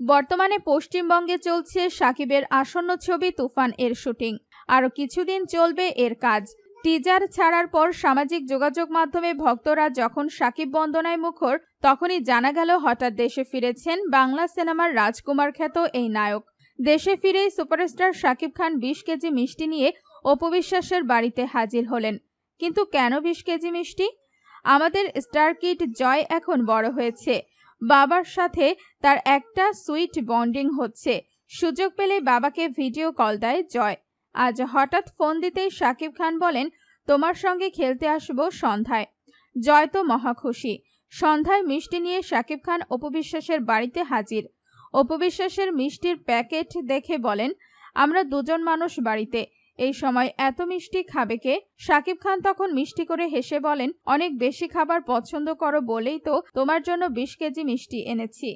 বর্তমানে পশ্চিমবঙ্গে চলছে সাকিবের আসন্ন ছবি তুফান এর শুটিং। আরও কিছুদিন চলবে এর কাজ। টিজার ছাড়ার পর সামাজিক যোগাযোগ মাধ্যমে ভক্তরা যখন সাকিব বন্দনায় মুখর, তখনই জানা গেল হঠাৎ দেশে ফিরেছেন বাংলা সিনেমার রাজকুমার খ্যাত এই নায়ক। দেশে ফিরেই সুপারস্টার সাকিব খান বিশ কেজি মিষ্টি নিয়ে অপবিশ্বাসের বাড়িতে হাজির হলেন। কিন্তু কেন বিশ কেজি মিষ্টি? আমাদের স্টার কিট জয় এখন বড় হয়েছে। বাবার সাথে তার একটা সুইট বন্ডিং হচ্ছে। সুযোগ পেলে বাবাকে ভিডিও কল দেয় জয়। আজ হঠাৎ ফোন দিতেই সাকিব খান বলেন, তোমার সঙ্গে খেলতে আসব সন্ধ্যায়। জয় তো মহা খুশি। সন্ধ্যায় মিষ্টি নিয়ে সাকিব খান অপবিশ্বাসের বাড়িতে হাজির। অপবিশ্বাসের মিষ্টির প্যাকেট দেখে বলেন, আমরা দুজন মানুষ বাড়িতে। এই সময় এত মিষ্টি খাবে কে? সাকিব খান তখন মিষ্টি করে হেসে বলেন, অনেক বেশি খাবার পছন্দ করো বলেই তো তোমার জন্য বিশ কেজি মিষ্টি এনেছি।